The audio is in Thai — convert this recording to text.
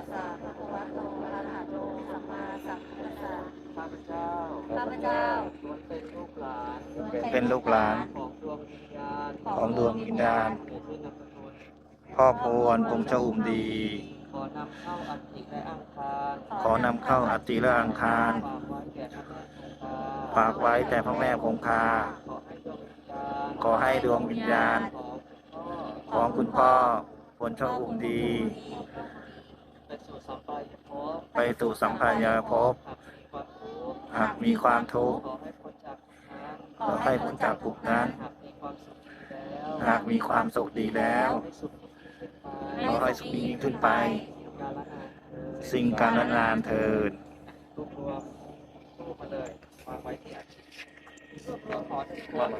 ข้าพเจ้าเป็นลูกหลานของดวงวิญญาณของดวณพ่อพนคงเจ้อุ่มดี ขอนำเข้าอัติและอังคารละอังคารฝากไว้แต่พระแม่คงคา ขอให้ดวงวิญญาณ ของคุณพ่อผนเจ้าอุ่มดี ไปสู่สัมปายภพไปสู่สัมภายภพหากมีความทุกข์หากมีความทุกข์ขอให้พ้นจากทุกข์นั้นขอให้พ้นจากทุกข์นั้น หากมีความสุขดีแล้วหากมีความสุขดีแล้วให้สุขยิ่งขึ้นไปขอให้สุขยิ่งขึ้นไป สิ่งการละนานเถิดสิ่งการนานเทินรวบรวมรูปมาเลยวางไว้ที่อาชีพรวบรวมขอที่ตัวเ